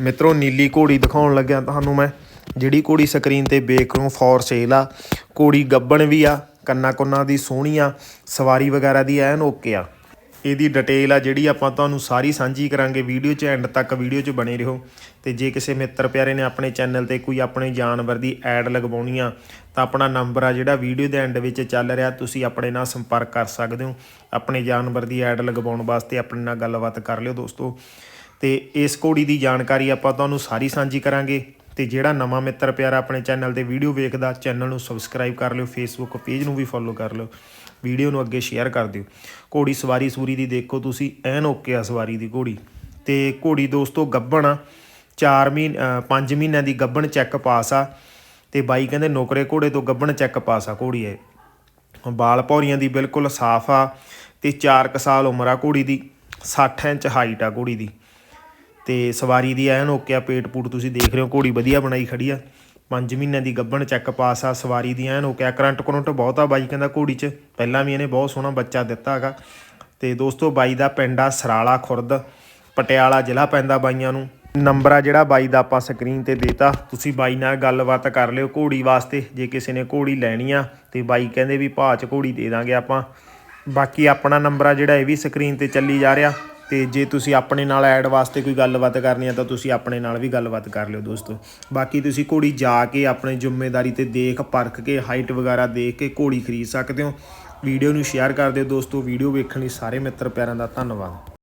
ਮਿੱਤਰੋ, ਨੀਲੀ ਘੋੜੀ ਦਿਖਾਉਣ ਲੱਗਿਆ ਤੁਹਾਨੂੰ ਮੈਂ। ਜਿਹੜੀ ਘੋੜੀ ਸਕਰੀਨ ਤੇ ਵੇਖ ਰਹੇ ਹੋ ਫੋਰ ਸੇਲ ਆ। ਘੋੜੀ ਗੱਬਣ ਵੀ ਆ, ਕੰਨਾ ਕੁੰਨਾ ਦੀ ਸੋਹਣੀ ਆ, ਸਵਾਰੀ ਵਗੈਰਾ ਦੀ ਐਨ ਓਕੇ ਆ। ਇਹਦੀ ਡਿਟੇਲ ਆ ਜਿਹੜੀ ਆਪਾਂ ਤੁਹਾਨੂੰ ਸਾਰੀ ਸਾਂਝੀ ਕਰਾਂਗੇ ਵੀਡੀਓ 'ਚ ਐਂਡ ਤੱਕ ਵੀਡੀਓ 'ਚ ਬਣੇ ਰਹੋ। ਤੇ ਜੇ ਕਿਸੇ ਮਿੱਤਰ ਪਿਆਰੇ ਨੇ ਆਪਣੇ ਚੈਨਲ ਤੇ ਕੋਈ ਆਪਣੇ ਜਾਨਵਰ ਦੀ ਐਡ ਲਗਵਾਉਣੀ ਆ, ਤਾਂ ਆਪਣਾ ਨੰਬਰ ਆ ਜਿਹੜਾ ਵੀਡੀਓ ਦੇ ਐਂਡ ਵਿੱਚ ਚੱਲ ਰਿਹਾ, ਤੁਸੀਂ ਆਪਣੇ ਨਾਲ ਸੰਪਰਕ ਕਰ ਸਕਦੇ ਹੋ। ਆਪਣੇ ਜਾਨਵਰ ਦੀ ਐਡ ਲਗਵਾਉਣ ਵਾਸਤੇ ਆਪਣੇ ਨਾਲ ਗੱਲਬਾਤ ਕਰ ਲਿਓ ਦੋਸਤੋ। ਤੇ ਇਸ ਘੋੜੀ ਦੀ ਜਾਣਕਾਰੀ ਆਪਾਂ ਤੁਹਾਨੂੰ ਸਾਰੀ ਸਾਂਝੀ ਕਰਾਂਗੇ। ਤੇ ਜਿਹੜਾ ਨਵਾਂ ਮਿੱਤਰ ਪਿਆਰਾ ਆਪਣੇ ਚੈਨਲ ਤੇ ਵੀਡੀਓ ਵੇਖਦਾ, ਚੈਨਲ ਨੂੰ ਸਬਸਕ੍ਰਾਈਬ ਕਰ ਲਿਓ ਫੇਸਬੁੱਕ ਪੇਜ ਨੂੰ ਵੀ ਫੋਲੋ ਕਰ ਲਿਓ, ਵੀਡੀਓ ਨੂੰ ਅੱਗੇ ਸ਼ੇਅਰ ਕਰ ਦਿਓ। ਘੋੜੀ ਸਵਾਰੀ ਸੂਰੀ ਦੀ ਦੇਖੋ ਤੁਸੀਂ, ਐਨ ਓਕੇ ਆ ਸਵਾਰੀ ਦੀ ਘੋੜੀ। ਤੇ ਘੋੜੀ ਦੋਸਤੋ ਗੱਬਣ ਆ 4 ਮਹੀਨੇ 5 ਮਹੀਨਿਆਂ ਦੀ ਗੱਬਣ ਚੈੱਕ ਪਾਸ ਆ। ਤੇ ਬਾਈ ਕਹਿੰਦੇ ਨੌਕਰੇ ਘੋੜੇ ਤੋਂ ਗੱਬਣ ਚੈੱਕ ਪਾਸ ਆ ਘੋੜੀ ਐ ਬਾਲ ਪੌਰੀਆਂ ਦੀ ਬਿਲਕੁਲ ਸਾਫ਼ ਆ ਤੇ 4 ਕ ਸਾਲ ਉਮਰ ਆ ਘੋੜੀ ਦੀ 60 ਇੰਚ ਹਾਈਟ ਆ ਘੋੜੀ ਦੀ। ਤੇ ਸਵਾਰੀ ਦੀ ਐਨ ਓਕੇ ਆ, ਪੇਟ ਪੂਟ ਤੁਸੀਂ ਦੇਖ ਰਹੇ ਹੋ, ਘੋੜੀ ਵਧੀਆ ਬਣਾਈ ਖੜੀ ਆ। 5 ਮਹੀਨਿਆਂ ਦੀ ਗੱਬਣ ਚੈੱਕ ਪਾਸ ਆ, ਸਵਾਰੀ ਦੀ ਐਨ ਓਕੇ ਆ। ਕਰੰਟ ਕਰੰਟ ਬਹੁਤ ਆ ਬਾਈ, ਕਹਿੰਦਾ ਘੋੜੀ 'ਚ। ਪਹਿਲਾਂ ਵੀ ਇਹਨੇ ਬਹੁਤ ਸੋਹਣਾ ਬੱਚਾ ਦਿੱਤਾ ਹੈਗਾ। ਤੇ ਦੋਸਤੋ ਬਾਈ ਦਾ ਪਿੰਡ ਆ ਸਰਾਲਾ ਖੁਰਦ, ਪਟਿਆਲਾ ਜ਼ਿਲ੍ਹਾ ਪੈਂਦਾ ਬਾਈਆਂ ਨੂੰ। ਨੰਬਰ ਆ ਜਿਹੜਾ ਬਾਈ ਦਾ ਆਪਾਂ ਸਕਰੀਨ ਤੇ ਦੇਤਾ। ਤੁਸੀਂ ਬਾਈ ਨਾਲ ਗੱਲਬਾਤ ਕਰ ਲਿਓ ਘੋੜੀ ਵਾਸਤੇ, ਜੇ ਕਿਸੇ ਨੇ ਘੋੜੀ ਲੈਣੀ ਆ, ਤੇ ਬਾਈ ਕਹਿੰਦੇ ਵੀ ਭਾਅ 'ਚ ਘੋੜੀ ਦੇ ਦਾਂਗੇ ਆਪਾਂ। ਬਾਕੀ ਆਪਣਾ ਨੰਬਰ ਆ ਜਿਹੜਾ ਇਹ ਵੀ ਸਕਰੀਨ ਤੇ ਚੱਲੀ ਜਾ ਰਿਹਾ। ਤੇ ਜੇ ਤੁਸੀਂ ਆਪਣੇ ਨਾਲ ਐਡ ਵਾਸਤੇ ਕੋਈ ਗੱਲਬਾਤ ਕਰਨੀ ਹੈ ਤਾਂ ਤੁਸੀਂ ਆਪਣੇ ਨਾਲ ਵੀ ਗੱਲਬਾਤ ਕਰ ਲਿਓ ਦੋਸਤੋ। ਬਾਕੀ ਤੁਸੀਂ ਘੋੜੀ ਜਾ ਕੇ ਆਪਣੇ ਜ਼ਿੰਮੇਵਾਰੀ ਤੇ ਦੇਖ, ਪਰਖ ਕੇ ਹਾਈਟ ਵਗੈਰਾ ਦੇਖ ਕੇ ਘੋੜੀ ਖਰੀਦ ਸਕਦੇ ਹੋ। ਵੀਡੀਓ ਨੂੰ ਸ਼ੇਅਰ ਕਰ ਦਿਓ ਦੋਸਤੋ। ਵੀਡੀਓ ਵੇਖਣ ਲਈ ਸਾਰੇ ਮਿੱਤਰ ਪਿਆਰਾਂ ਦਾ ਧੰਨਵਾਦ।